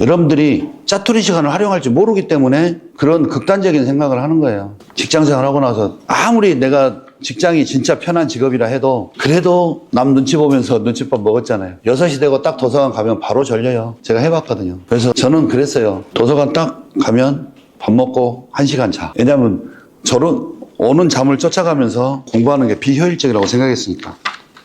여러분들이 짜투리 시간을 활용할지 모르기 때문에 그런 극단적인 생각을 하는 거예요. 직장 생활하고 나서 아무리 내가 직장이 진짜 편한 직업이라 해도 그래도 남 눈치 보면서 눈치밥 먹었잖아요. 6시 되고 딱 도서관 가면 바로 절려요. 제가 해봤거든요. 그래서 저는 그랬어요. 도서관 딱 가면 밥 먹고 1시간 자. 왜냐면 저런 오는 잠을 쫓아가면서 공부하는 게 비효율적이라고 생각했으니까.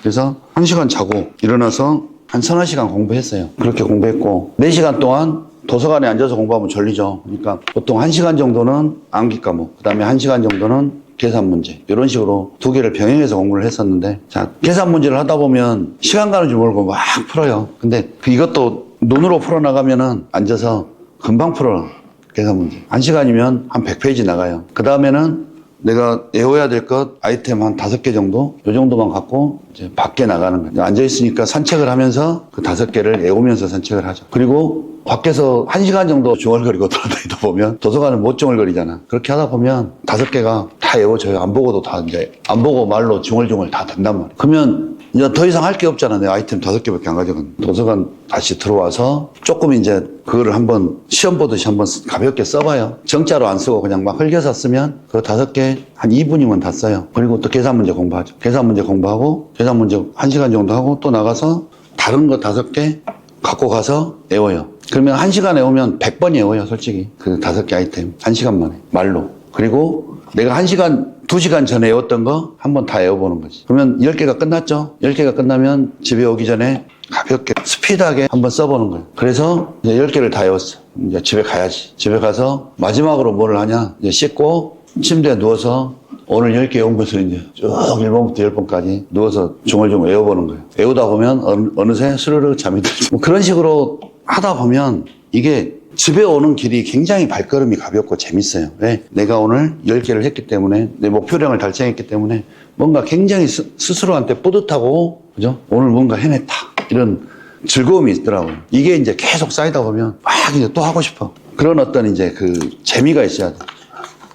그래서 1시간 자고 일어나서 한 서너 시간 공부했어요. 그렇게 공부했고 4시간 동안 도서관에 앉아서 공부하면 졸리죠. 그러니까 보통 1시간 정도는 암기 과목, 그 다음에 1시간 정도는 계산 문제 이런 식으로 두 개를 병행해서 공부를 했었는데 자 계산 문제를 하다 보면 시간 가는 줄 모르고 막 풀어요. 근데 그 이것도 눈으로 풀어나가면은 앉아서 금방 풀어 계산 문제. 1시간이면 한 100페이지 나가요. 그 다음에는 내가 외워야 될 것 아이템 한 다섯 개 정도 요 정도만 갖고 이제 밖에 나가는 거예요. 앉아 있으니까 산책을 하면서 그 다섯 개를 외우면서 산책을 하죠. 그리고 밖에서 한 시간 정도 중얼거리고 돌아다니다 보면 도서관은 못 중얼거리잖아. 그렇게 하다 보면 다섯 개가 다 외워져요. 안 보고도 다 이제 안 보고 말로 중얼중얼 다 된단 말이야. 그러면 이제 더 이상 할 게 없잖아. 내 아이템 다섯 개밖에 안 가져간. 도서관 다시 들어와서 조금 이제 그거를 한번 시험 보듯이 한번 가볍게 써봐요. 정자로 안 쓰고 그냥 막 흘겨서 쓰면 그 다섯 개 한 2분이면 다 써요. 그리고 또 계산 문제 공부하죠. 계산 문제 공부하고 계산 문제 한 시간 정도 하고 또 나가서 다른 거 다섯 개 갖고 가서 외워요. 그러면 한 시간 외우면 100번 외워요, 솔직히. 그 다섯 개 아이템. 한 시간 만에. 말로. 그리고 내가 한 시간, 두 시간 전에 외웠던 거 한번 다 외워보는 거지. 그러면 10개가 끝났죠? 10개가 끝나면 집에 오기 전에 가볍게 스피드하게 한번 써보는 거예요. 그래서 이제 10개를 다 외웠어. 이제 집에 가야지. 집에 가서 마지막으로 뭐를 하냐? 이제 씻고 침대에 누워서 오늘 10개 외운 것을 이제 쭉 1번부터 10번까지 누워서 중얼중얼 외워보는 거예요. 외우다 보면 어느, 어느새 스르르 잠이 들죠. 뭐 그런 식으로 하다 보면 이게 집에 오는 길이 굉장히 발걸음이 가볍고 재밌어요. 왜? 내가 오늘 10개를 했기 때문에 내 목표량을 달성했기 때문에 뭔가 굉장히 스, 스스로한테 뿌듯하고 그죠? 오늘 뭔가 해냈다. 이런 즐거움이 있더라고요. 이게 이제 계속 쌓이다 보면 막 이제 또 하고 싶어. 그런 어떤 이제 그 재미가 있어야 돼.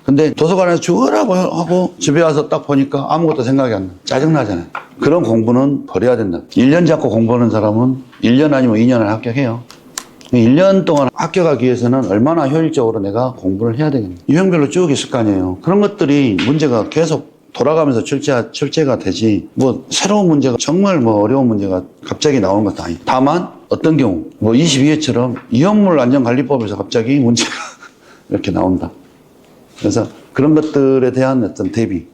근데 도서관에서 죽으라고 하고 집에 와서 딱 보니까 아무것도 생각이 안 나. 짜증나잖아요. 그런 공부는 버려야 된다. 1년 잡고 공부하는 사람은 1년 아니면 2년을 합격해요. 1년 동안 합격하기 위해서는 얼마나 효율적으로 내가 공부를 해야 되겠냐. 유형별로 쭉 있을 거 아니에요. 그런 것들이 문제가 계속 돌아가면서 출제, 출제가 되지, 뭐, 새로운 문제가, 정말 뭐 어려운 문제가 갑자기 나오는 것도 아니에요. 다만, 어떤 경우, 뭐 22회처럼 이현물 안전관리법에서 갑자기 문제가 이렇게 나온다. 그래서 그런 것들에 대한 어떤 대비.